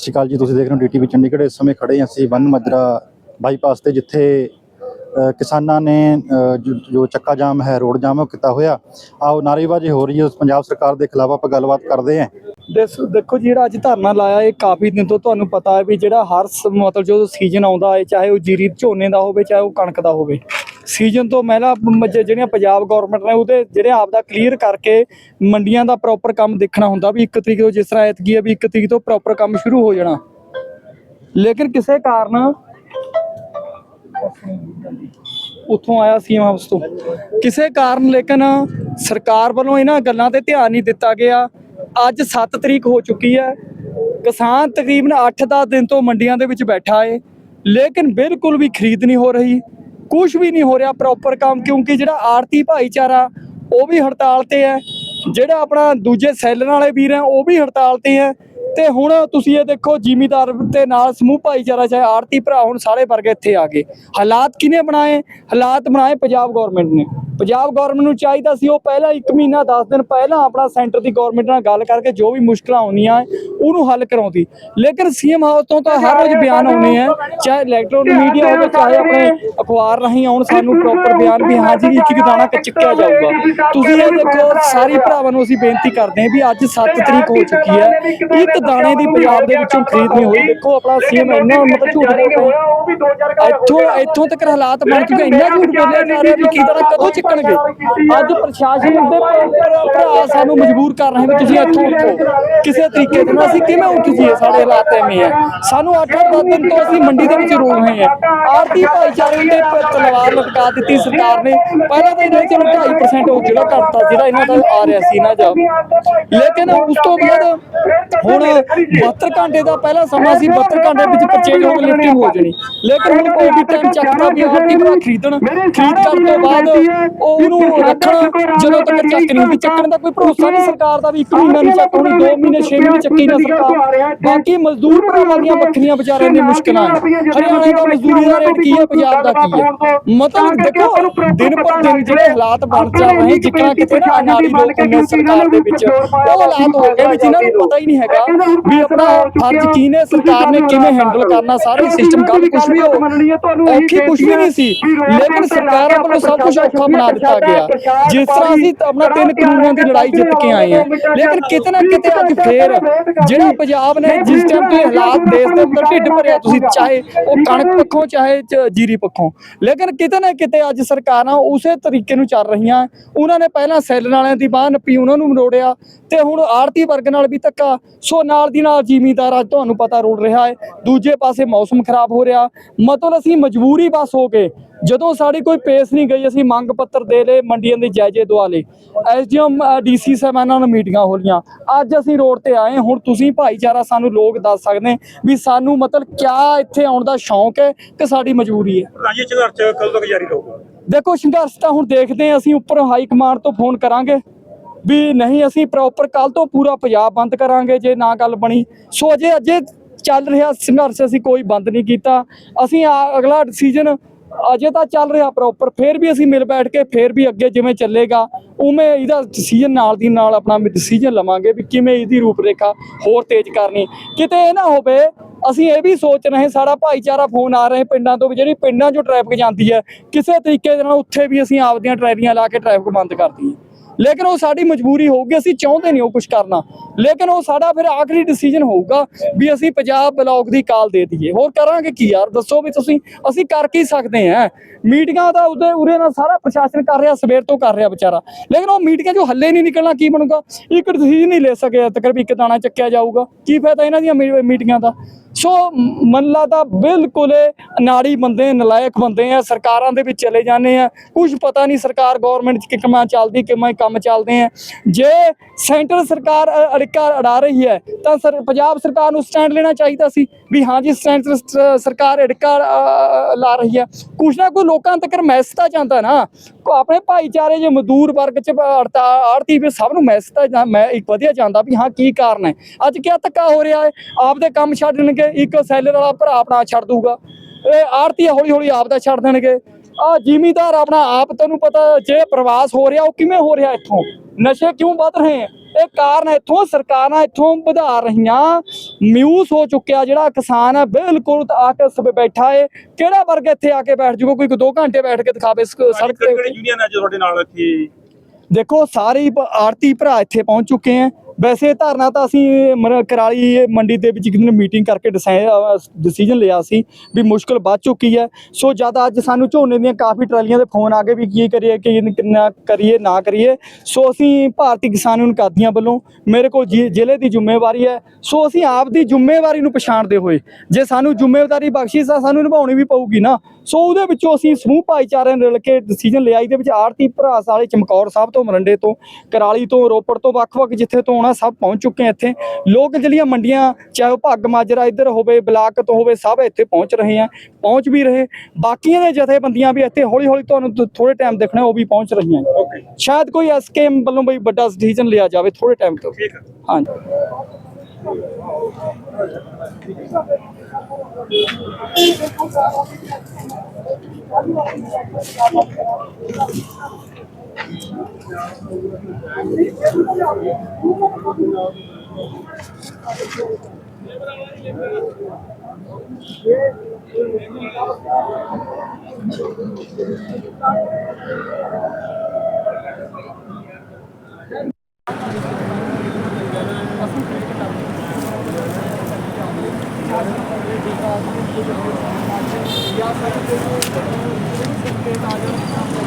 ਸ਼੍ਰੀ ਅਕਾਲ ਜੀ। ਤੁਸੀਂ ਦੇਖ ਰਹੇ ਹੋ ਡੀਟੀਵੀ ਚੰਡੀਗੜ੍ਹ। ਇਸ ਸਮੇਂ ਖੜੇ ਹਾਂ ਅਸੀਂ ਵਨ ਮਜਰਾ ਬਾਈਪਾਸ ਤੇ ਜਿੱਥੇ ਕਿਸਾਨਾਂ ਨੇ ਜੋ- ਚੱਕਾ ਜਾਮ ਹੈ ਰੋਡ ਜਾਮ ਉਹ ਕੀਤਾ ਹੋਇਆ। ਆਓ ਨਾਰੇਬਾਜ਼ੀ ਹੋ ਰਹੀ ਹੈ। ਪੰਜਾਬ ਸਰਕਾਰ ਦੇ ਖਿਲਾਫ ਆਪਾਂ ਗੱਲਬਾਤ ਕਰਦੇ ਹਾਂ। ਦੇਖੋ ਜੀ, ਜਿਹੜਾ ਅੱਜ ਧਰਨਾ ਲਾਇਆ ਇਹ ਕਾਫੀ ਦਿਨ ਤੋਂ ਤੁਹਾਨੂੰ ਪਤਾ ਹੈ ਵੀ ਜਿਹੜਾ ਹਰ ਮਤਲਬ ਜੋ ਸੀਜ਼ਨ ਆਉਂਦਾ ਹੈ ਚਾਹੇ ਉਹ ਜੀਰੀ ਝੋਨੇ ਦਾ ਹੋਵੇ ਚਾਹੇ ਉਹ ਕਣਕ ਦਾ ਹੋਵੇ ਸੀਜ਼ਨ ਤੋਂ ਮਹਿਲਾ ਜਿਹੜੀਆਂ ਪੰਜਾਬ ਗਵਰਨਮੈਂਟ ਨੇ ਉਹਦੇ ਜਿਹੜੇ ਆਪ ਦਾ ਕਲੀਅਰ ਕਰਕੇ ਮੰਡੀਆਂ ਦਾ ਪ੍ਰੋਪਰ ਕੰਮ ਦੇਖਣਾ ਹੁੰਦਾ ਵੀ 1 ਤਰੀਕ ਤੋਂ ਜਿਸ ਤਰ੍ਹਾਂ ਐਤਕੀ ਹੈ ਵੀ 1 ਤਰੀਕ ਤੋਂ ਪ੍ਰੋਪਰ ਕੰਮ ਸ਼ੁਰੂ ਹੋ ਜਾਣਾ। ਲੇਕਿਨ ਕਿਸੇ ਕਾਰਨ ਉੱਥੋਂ ਆਇਆ ਸੀਐਮ ਹਾਊਸ ਤੋਂ। ਕਿਸੇ ਕਾਰਨ ਲੇਕਿਨ ਸਰਕਾਰ ਵੱਲੋਂ ਇਹਨਾਂ ਗੱਲਾਂ ਤੇ ਧਿਆਨ ਨਹੀਂ ਦਿੱਤਾ ਗਿਆ। ਅੱਜ 7 ਤਰੀਕ ਹੋ ਚੁੱਕੀ ਹੈ। ਕਿਸਾਨ ਤਕਰੀਬਨ 8-10 ਦਿਨ ਤੋਂ ਮੰਡੀਆਂ ਦੇ ਵਿੱਚ ਬੈਠਾ ਏ। ਲੇਕਿਨ ਬਿਲਕੁਲ ਵੀ ਖਰੀਦ ਨਹੀਂ ਹੋ ਰਹੀ। ਕੁਝ ਵੀ ਨਹੀਂ ਹੋ ਰਿਹਾ ਪ੍ਰੋਪਰ ਕੰਮ, ਕਿਉਂਕਿ ਜਿਹੜਾ ਆਰਤੀ ਭਾਈਚਾਰਾ, ਉਹ ਵੀ ਹੜਤਾਲ ਤੇ ਹੈ। ਜਿਹੜਾ ਆਪਣਾ ਦੂਜੇ ਸੈਲਰ ਵਾਲੇ ਵੀਰ ਹੈ, ਉਹ ਵੀ ਹੜਤਾਲ ਤੇ ਹੈ। ਤੇ ਹੁਣ ਤੁਸੀਂ ਇਹ ਦੇਖੋ, ਜ਼ਿਮੀਦਾਰ ਤੇ ਨਾਲ ਸਮੂਹ ਭਾਈਚਾਰਾ, ਚਾਹੇ ਆਰਤੀ ਭਰਾ ਹੁਣ, ਸਾਰੇ ਵਰਗ ਇੱਥੇ ਆ ਗਏ। ਹਾਲਾਤ ਕਿਨੇ ਬਣਾਏ? ਹਾਲਾਤ ਬਣਾਏ ਪੰਜਾਬ ਗਵਰਨਮੈਂਟ ਨੇ। ਪੰਜਾਬ ਗਵਰਨਮੈਂਟ ਨੂੰ ਚਾਹੀਦਾ ਸੀ ਉਹ ਪਹਿਲਾਂ 1 ਮਹੀਨਾ 10 ਦਿਨ ਪਹਿਲਾਂ ਆਪਣਾ ਸੈਂਟਰ ਦੀ ਗਵਰਨਮੈਂਟ ਨਾਲ ਗੱਲ ਕਰਕੇ ਜੋ ਵੀ ਮੁਸ਼ਕਲਾਂ ਆਉਂਦੀਆਂ ਉਹਨੂੰ ਹੱਲ ਕਰਾਉਂਦੀ। ਲੇਕਿਨ ਸੀਐਮ ਹਾਊਸ ਤੋਂ ਤਾਂ ਹਰ ਰੋਜ਼ ਬਿਆਨ ਆਉਣੇ ਆ ਚਾਹੇ ਇਲੈਕਟ੍ਰੋਨਿਕ ਮੀਡੀਆ ਹੋਵੇ ਚਾਹੇ ਆਪਣੇ ਅਖਬਾਰ ਰਾਹੀਂ ਆਉਣ ਸਾਨੂੰ ਪ੍ਰੋਪਰ ਬਿਆਨ ਵੀ ਹਾਂ ਜੀ ਇੱਕ ਇੱਕ ਦਾਣਾ ਚੱਕਿਆ ਜਾਊਗਾ। ਤੁਸੀਂ ਇਹ ਦੇਖੋ ਸਾਰੀ ਭਰਾਵਾਂ ਨੂੰ ਅਸੀਂ ਬੇਨਤੀ ਕਰਦੇ ਹਾਂ ਵੀ ਅੱਜ 7 ਤਰੀਕ ਹੋ ਚੁੱਕੀ ਹੈ। ਇੱਕ ਦਾਣੇ ਦੀ ਪੰਜਾਬ ਦੇ ਵਿੱਚੋਂ ਖਰੀਦ ਨਹੀਂ ਹੋਈ। ਦੇਖੋ ਆਪਣਾ ਸੀਐਮ ਇੰਨਾ ਮਤਲਬ ਝੂਠ ਬੋਲਦਾ ਇੱਥੋਂ ਇੱਥੋਂ ਤੱਕ ਹਾਲਾਤ ਬਣ ਚੁੱਕੇ। ਇੰਨਾ ਝੂਠ ਬੋਲਿਆ ਜਾ ਰਿਹਾ ਵੀ ਕੀ ਤਰ੍ਹਾਂ ਕਦੋਂ ਚੱਕਣਗੇ। ਅੱਜ ਪ੍ਰਸ਼ਾਸਨ ਦੇ ਭਰਾ ਸਾਨੂੰ ਮਜਬੂਰ ਕਰ ਰਹੇ ਵੀ ਤੁਸੀਂ ਇੱਥੋਂ ਉੱਠੋ। ਕਿਸੇ ਤਰੀਕੇ ਦੇ ਨਾਲ ਅਸੀਂ ਕਿਵੇਂ ਉੱਠ ਸਾਡੇ ਹਾਲਾਤ ਐਵੇਂ ਹੈ ਸਾਨੂੰ 8-8 ਦਿਨ ਤੋਂ ਅਸੀਂ ਮੰਡੀ ਦੇ ਵਿੱਚ ਰੋ ਰਹੇ ਹਾਂ ਆਰਤੀ ਭਾਈਚਾਰੇ ਦੇ ਤਲਵਾਰ ਲਟਕਾ ਦਿੱਤੀ ਸਰਕਾਰ ਨੇ। ਪਹਿਲਾਂ ਤਾਂ ਇਹਨਾਂ ਚਲੋ 2.5% ਉਹ ਜਿਹੜਾ ਘਟਤਾ ਜਿਹੜਾ ਇਹਨਾਂ ਦਾ ਆ ਰਿਹਾ ਸੀ ਨਾ ਜਾ ਲੇਕਿਨ ਉਸ ਤੋਂ ਬਾਅਦ ਹੁਣ 72 ਘੰਟੇ ਦਾ ਪਹਿਲਾ ਸਮਾਂ ਸੀ 72 ਘੰਟੇ ਵਿੱਚ ਪਰਚੇਜ ਹੋ ਕੇ ਲਿਫਟਿੰਗ ਹੋ ਜਣੀ। ਲੇਕਿਨ ਹੁਣ ਕੋਈ ਵੀ ਟਾਈਮ ਚੱਕਦਾ ਵੀ ਆਰਤੀ ਭਰਾ ਖਰੀਦਣ? ਖਰੀਦ ਕਰਨ ਤੋਂ ਬਾਅਦ ਉਹ ਉਹਨੂੰ ਰੱਖਣ ਜਦੋਂ ਤੱਕ ਚੱਕ ਨਹੀਂ ਚੱਕਣ ਦਾ ਕੋਈ ਭਰੋਸਾ ਨਹੀਂ ਸਰਕਾਰ ਦਾ ਵੀ ਇੱਕ ਮਹੀਨਾ ਨਹੀਂ ਚੱਕ ਹੋਣੀ 2 ਮਹੀਨੇ 6 ਮਹੀਨੇ ਚੱਕੀ ਨਾ ਸਰਕਾਰ। ਬਾਕੀ ਮਜ਼ਦੂਰ ਭਰਾਵਾਂ ਦੀਆਂ ਵੱਖਰੀਆਂ ਵਿਚਾਰਿਆਂ ਦੀ ਮੁਸ਼ਕਲਾਂ ਹੈ ਹਰਿਆਣਾ ਦਾ ਮਜ਼ਦੂਰੀ ਦਾ ਰੇਟ ਕੀ ਹੈ ਪੰਜਾਬ ਦਾ ਕੀ ਹੈ? ਮਤਲਬ ਦੇਖੋ ਦਿਨ ਪਰ ਦਿਨ ਜਿਹੜੇ ਹਾਲਾਤ ਬਣ ਚੱਲ ਰਹੇ ਜਿੱਕਣਾ ਕਿਤੇ ਨਾ ਅਨਾੜੀ ਲੋਕ ਨੇ ਸਰਕਾਰ ਦੇ ਵਿੱਚ ਉਹ ਹਾਲਾਤ ਹੋ ਗਏ ਵੀ ਜਿਨ੍ਹਾਂ ਨੂੰ ਪਤਾ ਹੀ ਨਹੀਂ ਹੈਗਾ ਵੀ ਆਪਣਾ ਫਰਜ਼ ਕੀ ਨੇ ਸਰਕਾਰ ਨੇ ਕਿਵੇਂ ਹੈਂਡਲ ਕਰਨਾ ਸਾਰੇ ਸਿਸਟਮ ਗੱਲ ਕੁਝ ਵੀ ਹੋ ਔਖੀ ਕੁਝ ਵੀ ਨਹੀਂ ਸੀ। ਲੇਕਿਨ ਸਰਕਾਰਾਂ ਵੱਲੋਂ ਸਭ ਕੁਝ ਔਖਾ ਬਣਾ ਦਿੱਤਾ ਗਿਆ। ਜਿਸ ਤਰ੍ਹਾਂ ਅਸੀਂ ਆਪਣਾ ਤਿੰਨ ਕਾਨੂੰਨਾਂ ਦੀ ਲੜਾਈ ਜਿੱਤ ਕੇ ਆਏ ਹਾਂ। ਲੇਕਿਨ ਕਿਤੇ ਨਾ ਕਿਤੇ ਅੱਜ ਫੇਰ ਜਿਹੜਾ ਪੰਜਾਬ ਨੇ ਜਿਸ ਟਾਈਮ ਤੇ ਹਾਲਾਤ ਦੇਸ਼ ਦੇ ਅੰਦਰ ਢਿੱਡ ਭਰਿਆ ਤੁਸੀਂ ਚਾਹੇ ਉਹ ਕਣਕ ਪੱਖੋਂ ਚਾਹੇ ਜੀਰੀ ਪੱਖੋਂ। ਲੇਕਿਨ ਕਿਤੇ ਨਾ ਕਿਤੇ ਅੱਜ ਸਰਕਾਰਾਂ ਉਸੇ ਤਰੀਕੇ ਨੂੰ ਚੱਲ ਰਹੀਆਂ। ਉਹਨਾਂ ਨੇ ਪਹਿਲਾਂ ਸੈੱਲ ਵਾਲਿਆਂ ਦੀ ਬਾਹ ਨੱਪੀ ਉਹਨਾਂ ਨੂੰ ਮਰੋੜਿਆ ਤੇ ਹੁਣ ਆੜਤੀ ਵਰਗ ਨਾਲ ਵੀ ਧੱਕਾ। ਸੋ ਨਾਲ ਦੀ ਨਾਲ ਜ਼ਿਮੀਂਦਾਰ ਅੱਜ ਤੁਹਾਨੂੰ ਪਤਾ ਰੋੜ ਰਿਹਾ ਹੈ। ਦੂਜੇ ਪਾਸੇ ਮੌਸਮ ਖਰਾਬ ਹੋ ਰਿਹਾ। ਮਤਲਬ ਅਸੀਂ ਮਜਬੂਰੀ ਬਸ ਹੋ ਕੇ ਜਦੋਂ ਸਾਡੀ ਕੋਈ ਪੇਸ ਨਹੀਂ ਗਈ ਅਸੀਂ ਮੰਗ ਪੱਤਰ ਦੇ ਲਏ ਮੰਡੀਆਂ ਦੇ ਜਾਇਜ਼ੇ ਦਵਾ ਲਏ। ਐਸਡੀਐਮ ਡੀਸੀ ਸਾਹਿਬਾਨਾਂ ਨਾਲ ਮੀਟਿੰਗਾਂ ਹੋ ਅੱਜ ਅਸੀਂ ਰੋਡ ਤੇ ਆਏ ਹੁਣ ਤੁਸੀਂ ਭਾਈਚਾਰਾ ਸਾਨੂੰ ਲੋਕ ਦੱਸ ਸਕਦੇ ਵੀ ਸਾਨੂੰ ਮਤਲਬ ਕਿਆ ਇੱਥੇ ਆਉਣ ਦਾ ਸ਼ੌਂਕ ਹੈ ਕਿ ਸਾਡੀ ਮਜਬੂਰੀ ਹੈ। ਰਾਜੀ ਸੰਘਰਸ਼ ਕਦੋਂ ਤੱਕ ਜਾਰੀ ਰਹੂਗਾ? ਦੇਖੋ ਸੰਘਰਸ਼ ਤਾਂ ਹੁਣ ਦੇਖਦੇ ਹਾਂ। ਅਸੀਂ ਉੱਪਰ ਹਾਈ ਕਮਾਂਡ ਤੋਂ ਫੋਨ ਕਰਾਂਗੇ ਵੀ ਨਹੀਂ ਅਸੀਂ ਪ੍ਰੋਪਰ ਕੱਲ ਤੋਂ ਪੂਰਾ ਪੰਜਾਬ ਬੰਦ ਕਰਾਂਗੇ ਜੇ ਨਾ ਗੱਲ ਬਣੀ। ਸੋ ਅਜੇ ਅਜੇ ਚੱਲ ਰਿਹਾ ਸੰਘਰਸ਼ ਅਸੀਂ ਕੋਈ ਬੰਦ ਨਹੀਂ ਕੀਤਾ। ਅਸੀਂ ਅਗਲਾ ਡਿਸੀਜਨ ਅਜੇ ਤਾਂ ਚੱਲ ਰਿਹਾ ਪ੍ਰੋਪਰ ਫੇਰ ਵੀ ਅਸੀਂ ਮਿਲ ਬੈਠ ਕੇ ਫੇਰ ਵੀ ਅੱਗੇ ਜਿਵੇਂ ਚੱਲੇਗਾ, ਉਵੇਂ ਇਹਦਾ ਡਿਸੀਜਨ ਨਾਲ ਦੀ ਨਾਲ ਆਪਣਾ ਡਿਸੀਜਨ ਲਵਾਂਗੇ ਵੀ ਕਿਵੇਂ ਇਹਦੀ ਰੂਪਰੇਖਾ ਹੋਰ ਤੇਜ਼ ਕਰਨੀ। ਕਿਤੇ ਇਹ ਨਾ ਹੋਵੇ, ਅਸੀਂ ਇਹ ਵੀ ਸੋਚ ਰਹੇ ਸਾਡਾ ਭਾਈਚਾਰਾ ਫੋਨ ਆ ਰਹੇ ਪਿੰਡਾਂ ਤੋਂ ਵੀ ਜਿਹੜੀ ਪਿੰਡਾਂ 'ਚੋਂ ਟ੍ਰੈਫਿਕ ਜਾਂਦੀ ਹੈ, ਕਿਸੇ ਤਰੀਕੇ ਦੇ ਨਾਲ ਉੱਥੇ ਵੀ ਅਸੀਂ ਆਪਦੀਆਂ ਟਰੈਲੀਆਂ ਲਾ ਕੇ ਟ੍ਰੈਫਿਕ ਬੰਦ ਕਰ ਦਈਏ। ਲੇਕਿਨ ਉਹ ਸਾਡੀ ਮਜਬੂਰੀ ਹੋਊਗੀ, ਅਸੀਂ ਚਾਹੁੰਦੇ ਨਹੀਂ ਉਹ ਕੁਝ ਕਰਨਾ। ਲੇਕਿਨ ਉਹ ਸਾਡਾ ਫਿਰ ਆਖਰੀ ਡਿਸੀਜਨ ਹੋਊਗਾ ਵੀ ਅਸੀਂ ਪੰਜਾਬ ਬਲੌਕ ਦੀ ਕਾਲ ਦੇ ਦਈਏ। ਹੋਰ ਕਰਾਂਗੇ ਕੀ ਯਾਰ? ਦੱਸੋ ਵੀ ਤੁਸੀਂ, ਅਸੀਂ ਕਰ ਕੀ ਸਕਦੇ ਹਾਂ? ਮੀਟਿੰਗਾਂ ਦਾ ਉਹਦੇ ਉਰੇ ਨਾਲ ਸਾਰਾ ਪ੍ਰਸ਼ਾਸਨ ਕਰ ਰਿਹਾ, ਸਵੇਰ ਤੋਂ ਕਰ ਰਿਹਾ ਵਿਚਾਰਾ। ਲੇਕਿਨ ਉਹ ਮੀਟਿੰਗਾਂ ਜੋ ਹੱਲੇ ਨਹੀਂ ਨਿਕਲਣਾ, ਕੀ ਬਣੂਗਾ? ਇੱਕ ਡਿਸੀਜਨ ਨਹੀਂ ਲੈ ਸਕੇ ਤੱਕ ਵੀ ਇੱਕ ਦਾਣਾ ਚੱਕਿਆ ਜਾਊਗਾ। ਕੀ ਫਾਇਦਾ ਇਹਨਾਂ ਦੀਆਂ ਮੀ- ਮੀਟਿੰਗਾਂ ਦਾ? ਸੋ ਮਨਲਾ ਦਾ ਬਿਲਕੁਲ ਇਹ ਨਾੜੀ ਬੰਦੇ, ਨਲਾਇਕ ਬੰਦੇ ਆ, ਸਰਕਾਰਾਂ ਦੇ ਵਿੱਚ ਚਲੇ ਜਾਂਦੇ ਆ। ਕੁਝ ਪਤਾ ਨਹੀਂ ਸਰਕਾਰ ਗਵਰਨਮੈਂਟ ਚ ਕਿਵੇਂ ਚੱਲਦੀ ਕਿਵੇਂ ਕੰਮ ਚੱਲਦੇ ਆ। ਜੇ ਸੈਂਟਰ ਸਰਕਾਰ ਅੜਿੱਕਾ ਅੜਾ ਰਹੀ ਹੈ, ਤਾਂ ਸਰ, ਪੰਜਾਬ ਸਰਕਾਰ ਨੂੰ ਸਟੈਂਡ ਲੈਣਾ ਚਾਹੀਦਾ ਸੀ ਵੀ ਹਾਂ ਜੀ ਸੈਂਟਰ ਸਰਕਾਰ ਅੜਿੱਕਾ ਲਾ ਰਹੀ ਹੈ। ਕੁਛ ਨਾ ਕੋਈ ਲੋਕਾਂ ਤੱਕ ਮੈਸੇਜ ਤਾਂ ਜਾਂਦਾ ਨਾ। ਆਪਣੇ ਭਾਈਚਾਰੇ ਜੇ ਮਜ਼ਦੂਰ ਵਰਗ ਚ ਅੜਤਾ ਆੜਤੀ ਵੀ ਸਭ ਨੂੰ ਮੈਸੇਜ ਤਾਂ ਜਾਂ- ਮੈਂ ਇੱਕ ਵਧੀਆ ਜਾਂਦਾ ਵੀ ਹਾਂ, ਕੀ ਕਾਰਨ ਹੈ? ਅੱਜ ਕਿਆ ਧੱਕਾ ਹੋ ਰਿਹਾ ਹੈ? ਆਪਦੇ ਕੰਮ ਛੱਡ ਦੇਣਗੇ, ਇੱਕ ਸੈਲਰ ਵਾਲਾ ਭਰਾ ਆਪਣਾ ਛੱਡ ਦੂਗਾ। ਇਹ ਆੜਤੀ ਹੌਲੀ ਹੌਲੀ ਆਪ ਦਾ ਛੱਡ ਦੇਣਗੇ। ਆ ਜ਼ਿਮੀਦਾਰ ਆਪਣਾ ਆਪ ਤੈਨੂੰ ਪਤਾ ਜੇ ਪ੍ਰਵਾਸ ਹੋ ਰਿਹਾ ਉਹ ਕਿਵੇਂ ਹੋ ਰਿਹਾ ਇੱਥੋਂ? ਨਸ਼ੇ ਕਿਉਂ ਵੱਧ ਰਹੇ ਆ? ਇਹ ਕਾਰਨ ਇੱਥੋਂ ਸਰਕਾਰਾਂ ਇੱਥੋਂ ਵਧਾ ਰਹੀਆਂ। ਮਿਊਸ ਹੋ ਚੁੱਕਿਆ ਜਿਹੜਾ ਕਿਸਾਨ ਹੈ ਬਿਲਕੁਲ ਆ ਕੇ ਸਭ ਬੈਠਾ ਏ। ਕਿਹੜਾ ਵਰਗ ਇੱਥੇ ਆ ਕੇ ਬੈਠ ਜੂਗਾ? ਕੋਈ 2 ਘੰਟੇ ਬੈਠ ਕੇ ਦਿਖਾਵੇ ਸੜਕ ਤੇ। ਕਿਹੜੀ ਯੂਨੀਅਨ ਹੈ ਜੋ ਤੁਹਾਡੇ ਨਾਲ ਇੱਥੇ? ਦੇਖੋ ਸਾਰੇ ਆੜਤੀ ਭਰਾ ਇੱਥੇ ਪਹੁੰਚ ਚੁੱਕੇ ਹੈ ਵੈਸੇ ਧਾਰਨਾ ਤਾਂ ਅਸੀਂ ਮਰ- ਕਰਾਲੀ ਮੰਡੀ ਦੇ ਵਿੱਚ ਇੱਕ ਦਿਨ ਮੀਟਿੰਗ ਕਰਕੇ ਡਿਸੀਜਨ ਲਿਆ ਸੀ ਵੀ ਮੁਸ਼ਕਲ ਵੱਧ ਚੁੱਕੀ ਹੈ। ਸੋ ਜਦ ਅੱਜ ਸਾਨੂੰ ਝੋਨੇ ਦੀਆਂ ਕਾਫੀ ਟਰਾਲੀਆਂ ਦੇ ਫੋਨ ਆ ਗਏ ਵੀ ਕੀ ਕਰੀਏ, ਕਿ ਨਾ ਕਰੀਏ ਨਾ ਕਰੀਏ। ਸੋ ਅਸੀਂ ਭਾਰਤੀ ਕਿਸਾਨ ਯੂਨੀਅਨ ਕਾਦੀਆਂ ਵੱਲੋਂ ਮੇਰੇ ਕੋਲ ਜ਼ਿ- ਜ਼ਿਲ੍ਹੇ ਦੀ ਜ਼ਿੰਮੇਵਾਰੀ ਹੈ। ਸੋ ਅਸੀਂ ਆਪ ਦੀ ਜ਼ਿੰਮੇਵਾਰੀ ਨੂੰ ਪਛਾਣਦੇ ਹੋਏ, ਜੇ ਸਾਨੂੰ ਜ਼ਿੰਮੇਵਾਰੀ ਬਖਸ਼ੀ ਤਾਂ ਸਾਨੂੰ ਨਿਭਾਉਣੀ ਵੀ ਪਊਗੀ ਨਾ। ਸੋ ਉਹਦੇ ਵਿੱਚੋਂ ਅਸੀਂ ਸਮੂਹ ਭਾਈਚਾਰੇ ਨੇ ਰਲ ਕੇ ਡਿਸੀਜਨ ਲਿਆ ਇਹਦੇ ਵਿੱਚ ਆੜਤੀ ਭਰਾਸ ਵਾਲੇ ਚਮਕੌਰ ਸਾਹਿਬ ਤੋਂ, ਮਰੰਡੇ ਤੋਂ, ਕਰਾਲੀ ਤੋਂ, ਰੋਪੜ ਤੋਂ, ਵੱਖ-ਵੱਖ ਜਿੱਥੇ ਤੋਂ ਆਉਣਾ ਸਭ ਪਹੁੰਚ ਚੁੱਕੇ ਆ ਇੱਥੇ। ਲੋਕ ਜਿਹੜੀਆਂ ਮੰਡੀਆਂ ਚਾਹੇ ਉਹ ਭੱਗ ਮਾਜਰਾ ਇੱਧਰ ਹੋਵੇ ਬਲਾਕ ਤੋਂ ਹੋਵੇ ਸਭ ਇੱਥੇ ਪਹੁੰਚ ਰਹੇ ਆ ਪਹੁੰਚ ਵੀ ਰਹੇ। ਬਾਕੀਆਂ ਦੇ ਜਥੇਬੰਦੀਆਂ ਵੀ ਇੱਥੇ ਹੌਲੀ-ਹੌਲੀ ਤੁਹਾਨੂੰ ਥੋੜੇ ਟਾਈਮ ਦੇਖਣਾ ਉਹ ਵੀ ਪਹੁੰਚ ਰਹੀਆਂ ਓਕੇ ਸ਼ਾਇਦ ਕੋਈ ਐਸਕੇਐਮ ਵੱਲੋਂ ਬਈ ਵੱਡਾ ਡਿਸੀਜਨ ਲਿਆ ਜਾਵੇ ਥੋੜੇ ਟਾਈਮ ਤੋਂ। ਠੀਕ ਹੈ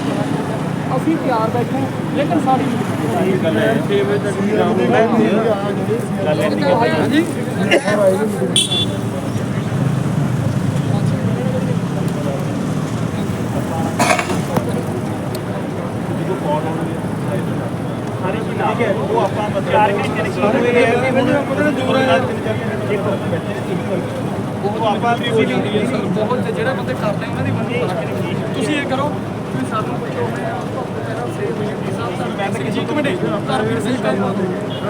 ਹਾਂਜੀ ਅਸੀਂ ਤਿਆਰ ਬੈਠੇ ਹਾਂ, ਲੇਕਿਨ ਸਾਡੀ ਗੱਲ ਹੈ 6 ਵਜੇ ਤੱਕ ਹਾਂਜੀ ਬਹੁਤ ਜਿਹੜੇ ਬੰਦੇ ਕਰਦੇ ਉਹਨਾਂ ਦੀ ਬੰਦੀ ਤੁਸੀਂ ਇਹ ਕਰੋ ਤੁਸੀਂ ਸਾਨੂੰ ਪੁੱਛੋ ਮੇਰਾ ਸੇਵ ਸਾਹਿਬ ਜੀ ਇੱਕ ਮਿੰਟ ਧਰਮਵੀਰ ਸਿੰਘ ਜੀ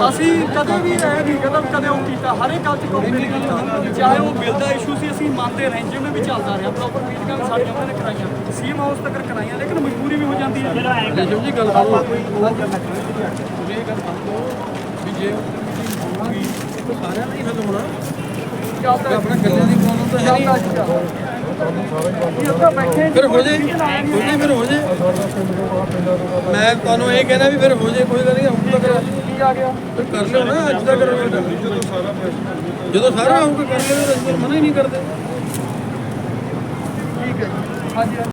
ਅਸੀਂ ਕਦੇ ਵੀ ਇਹ ਨਹੀਂ ਕਦਮ ਕਦੇ ਉਹ ਕੀਤਾ ਹਰ ਇੱਕ ਗੱਲ ਚ ਕੰਪਲੇਂਟ ਕੀਤੀ। ਚਾਹੇ ਉਹ ਬਿੱਲ ਦਾ ਇਸ਼ੂ ਸੀ ਅਸੀਂ ਮੰਨਦੇ ਰਹੇ ਜਿਵੇਂ ਵੀ ਚੱਲਦਾ ਰਿਹਾ ਪ੍ਰੋਪਰ ਮੀਟਿੰਗਾਂ ਵੀ ਸਾਡੀਆਂ ਉਹਨਾਂ ਨੇ ਕਰਾਈਆਂ। ਸੀਐਮ ਹਾਊਸ ਤੱਕ ਕਰਾਈਆਂ ਲੇਕਿਨ ਮਜਬੂਰੀ ਵੀ ਹੋ ਜਾਂਦੀ ਹੈ ਜੀ ਗੱਲ ਕਰਨਾ ਚਾਹੁੰਦੇ ਇਹ ਗੱਲ ਵੀ ਜੇ ਹੋਊਗੀ ਤਾਂ ਸਾਰਿਆਂ ਦਾ ਹੀ ਹੱਲ ਹੋਣਾ। ਆਪਣਾ ਗੱਲਾਂ ਦੀ ਪ੍ਰੋਬਲਮ ਤਾਂ ਹੈ ਨਹੀਂ। ਫਿਰ ਹੋ ਜੇ ਕੋਈ ਫਿਰ ਹੋ ਜੇ। ਮੈਂ ਤੁਹਾਨੂੰ ਇਹ ਕਹਿਣਾ ਵੀ ਫਿਰ ਹੋ ਜੇ, ਕੋਈ ਗੱਲ ਨਹੀਂ, ਹੁਣ ਤਾਂ ਫਿਰ ਫਿਰ ਕਰ ਲਿਓ ਨਾ, ਅੱਜ ਦਾ ਕਰੋ ਜਦੋਂ ਸਾਰਾ ਜਦੋਂ ਸਾਰਾ ਹੋਊਗਾ, ਕਰ ਲਿਓ ਤਾਂ ਮਨਾ ਹੀ ਨਹੀਂ ਕਰਦੇ। ਹਾਂਜੀ।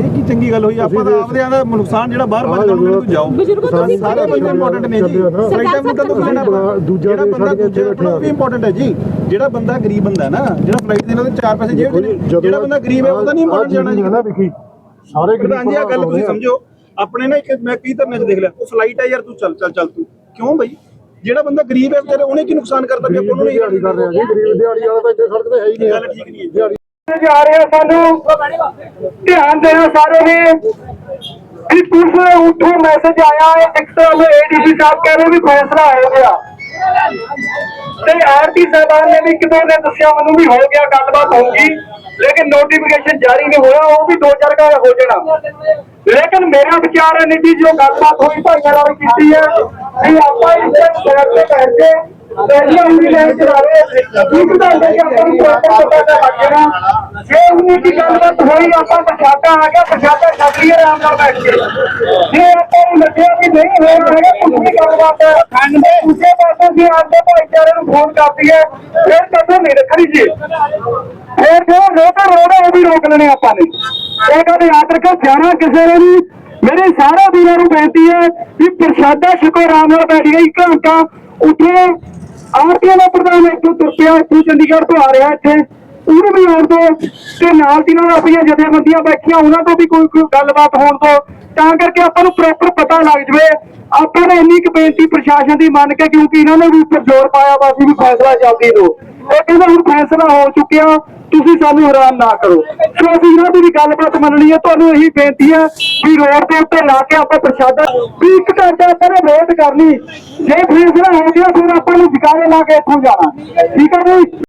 ਇਹ ਕੀ ਚੰਗੀ ਗੱਲ ਹੋਈ? ਆਪਾਂ ਤਾਂ ਆਪਦੇ ਦਾ ਨੁਕਸਾਨ ਜਿਹੜਾ ਬਾਹਰ ਬਾਹਰ ਜਾਣਗੇ ਤੂੰ ਜਾਓ। ਬਜ਼ੁਰਗੋ ਤੁਸੀਂ ਸਾਰੇ ਬੰਦੇ ਇੰਪੋਰਟੈਂਟ ਨੇ ਜੀ। ਟਾਈਮ ਨੂੰ। ਕਦੋਂ ਕਹਿਣਾ ਜਿਹੜਾ ਬੰਦਾ ਦੂਜੇ ਬੈਠਾ ਉਹ ਵੀ ਇੰਪੋਰਟੈਂਟ ਹੈ ਜੀ। ਜਿਹੜਾ ਬੰਦਾ ਗਰੀਬ ਬੰਦਾ ਹੈ ਨਾ ਜਿਹੜਾ ਫਲਾਈਟ ਦੇ ਨਾਲ ਚਾਰ ਪੈਸੇ ਜੇਬ 'ਚ ਨੇ। ਜਿਹੜਾ ਬੰਦਾ ਗਰੀਬ ਹੈ ਉਹਦਾ ਨਹੀਂ ਇੰਪੋਰਟੈਂਟ ਜਾਣਾ ਜੀ। ਸਾਰੇ ਪ੍ਰਧਾਨ ਜੀ ਆ ਗੱਲ ਤੁਸੀਂ ਸਮਝੋ। ਆਪਣੇ ਨਾ ਇੱਕ ਮੈਂ ਕਈ ਧਰਨੇ 'ਚ ਦੇਖ ਲਿਆ। ਉਹ ਫਲਾਈਟ ਹੈ ਯਾਰ ਤੂੰ ਚੱਲ ਚੱਲ ਚੱਲ ਤੂੰ। ਕਿਉਂ ਬਈ? ਜਿਹੜਾ ਬੰਦਾ ਗਰੀਬ ਹੈ ਵਿਚਾਰੇ ਉਹਨੇ ਕੀ ਨੁਕਸਾਨ ਕਰਤਾ ਵੀ ਆਪਾਂ ਉਹਨੂੰ ਨਹੀਂ ਦਿਹਾੜੀ ਕਰ ਰਿਹਾ ਜੀ ਗਰੀਬ ਦਿਹਾੜੀ ਵਾਲਾ ਤਾਂ ਇੱਥੇ ਸੜਕ ਤੇ ਹੈ ਹੀ ਨਹੀਂ ਗੱਲ ਠੀਕ ਨਹੀਂ ਹੈ ਜਾ ਰਿਹਾ ਸਾਨੂੰ। ਧਿਆਨ ਦੇਣਾ ਸਾਰੇ ਨੇ ਕਿ ਪੁਲਿਸ ਉੱਠੋ ਮੈਸੇਜ ਆਇਆ ਹੈ ਡਿਕਟਰ ਏਡੀਸੀ ਸਾਹਿਬ ਕਹਿ ਰਹੇ ਵੀ ਫੈਸਲਾ ਹੋ ਗਿਆ। ਤੇ ਆਰਟੀ ਸਾਹਿਬਾਨ ਨੇ ਵੀ ਕਿਦੋਂ ਨੇ ਦੱਸਿਆ, ਮੈਨੂੰ ਵੀ ਹੋ ਗਿਆ, ਗੱਲਬਾਤ ਹੋਊਗੀ ਲੇਕਿਨ ਨੋਟੀਫਿਕੇਸ਼ਨ ਜਾਰੀ ਨਹੀਂ ਹੋਇਆ, ਉਹ ਵੀ ਦੋ ਚਾਰ ਘੰਟੇ ਹੋ ਜਾਣਾ। ਲੇਕਿਨ ਮੇਰਾ ਵਿਚਾਰ ਹੈ ਨਿੱਜੀ ਜੋ ਗੱਲਬਾਤ ਹੋਈ, ਭਾਈਆਂ ਨਾਲ ਕੀਤੀ ਹੈ। ਵੀ ਆਪਾਂ ਇਸ ਤੇ ਬੈਠ ਕੇ ਪਹਿਲਾਂ ਹੀ ਲੈ ਚਲਾਵੇ, ਇੱਕ ਤਾਂ ਕਿ ਆਪਾਂ ਨੂੰ ਪ੍ਰੋਪਰ ਪਤਾ ਤਾਂ ਲੱਗ ਜਾਣਾ ਜੇ ਉਨੀ ਦੀ ਗੱਲਬਾਤ ਹੋਈ, ਆਪਾਂ ਪ੍ਰਸ਼ਾਦਾ ਆ ਗਿਆ ਪ੍ਰਸ਼ਾਦਾ ਛੱਡ ਲਈਏ, ਆਰਾਮ ਨਾਲ ਬੈਠ ਕੇ ਜੇ ਆਪਾਂ ਨੂੰ ਲੱਗਿਆ ਕਿ ਨਹੀਂ ਹੋ ਰਿਹਾ ਹੈਗਾ ਕੁਝ ਵੀ ਗੱਲਬਾਤ, ਖੰਡ ਦੇ ਉਸੇ ਪਾਸੇ ਦੀ ਆਪਦੇ ਭਾਈਚਾਰੇ ਨੂੰ ਫੋਨ ਕਰਦੀ ਹੈ, ਫਿਰ ਕਦੋਂ ਨਹੀਂ ਰੱਖਣੀ ਜੀ? ਫਿਰ ਜੋ ਰੋਡ ਰੋਡ ਉਹ ਵੀ ਰੋਕ ਲੈਣੇ ਆਪਾਂ ਨੇ। ਇਹ ਗੱਲ ਯਾਦ ਰੱਖੋ ਸਿਆਣਾ ਕਿਸੇ ਨੇ ਵੀ ਮੇਰੇ ਸਾਰੇ ਵੀਰਾਂ ਨੂੰ ਬੇਨਤੀ ਹੈ ਕਿ ਪ੍ਰਸ਼ਾਦਾ ਛਕੋ, ਆਰਾਮ ਨਾਲ ਬੈਠ ਗਏ ਘੰਟਾ ਉੱਥੇ ਆਰਟੀਓ ਦਾ ਪ੍ਰਧਾਨ ਇੱਥੋਂ ਤੁਰ ਪਿਆ ਇੱਥੋਂ ਚੰਡੀਗੜ੍ਹ ਤੋਂ ਆ ਰਿਹਾ ਇੱਥੇ, ਉਹਨੂੰ ਵੀ ਆਉਣ ਦਿਓ ਤੇ ਨਾਲ ਦੀ ਨਾਲ ਆਪਣੀਆਂ ਜਥੇਬੰਦੀਆਂ ਬੈਠੀਆਂ, ਉਹਨਾਂ ਤੋਂ ਵੀ ਕੋਈ ਕੋਈ ਗੱਲਬਾਤ ਹੋਣ ਤੋਂ ਤਾਂ ਕਰਕੇ ਆਪਾਂ ਨੂੰ ਪ੍ਰੋਪਰ ਪਤਾ ਲੱਗ ਜਵੇ। ਆਪਾਂ ਨੇ ਇੰਨੀ ਕੁ ਬੇਨਤੀ ਪ੍ਰਸ਼ਾਸਨ ਦੀ ਮੰਨ ਕੇ, ਕਿਉਂਕਿ ਇਹਨਾਂ ਨੇ ਵੀ ਉੱਪਰ ਜ਼ੋਰ ਪਾਇਆ ਵਾ ਸੀ ਵੀ ਫੈਸਲਾ ਜਲਦੀ ਦਿਓ। ਇਹ ਕਹਿੰਦੇ ਹੁਣ ਫੈਸਲਾ ਹੋ ਚੁੱਕਿਆ। ਤੁਸੀਂ ਸਾਨੂੰ ਹੈਰਾਨ ਨਾ ਕਰੋ। ਸੋ ਅਸੀਂ ਇਹਨਾਂ ਦੀ ਵੀ ਗੱਲਬਾਤ ਮੰਨਣੀ ਹੈ। ਤੁਹਾਨੂੰ ਇਹੀ ਬੇਨਤੀ ਹੈ ਵੀ ਰੋਡ ਦੇ ਉੱਤੇ ਲਾ ਕੇ ਆਪਾਂ ਪ੍ਰਸ਼ਾਦਾ ਵੀ ਇੱਕ ਘੰਟਾ ਆਪਾਂ ਨੇ ਵੇਟ ਕਰਨੀ। ਜੇ ਫੈਸਲਾ ਹੋ ਗਿਆ, ਫਿਰ ਆਪਾਂ ਨੂੰ ਜਕਾਰੇ ਲਾ ਕੇ ਇੱਥੋਂ ਜਾਣਾ। ਠੀਕ ਹੈ ਜੀ?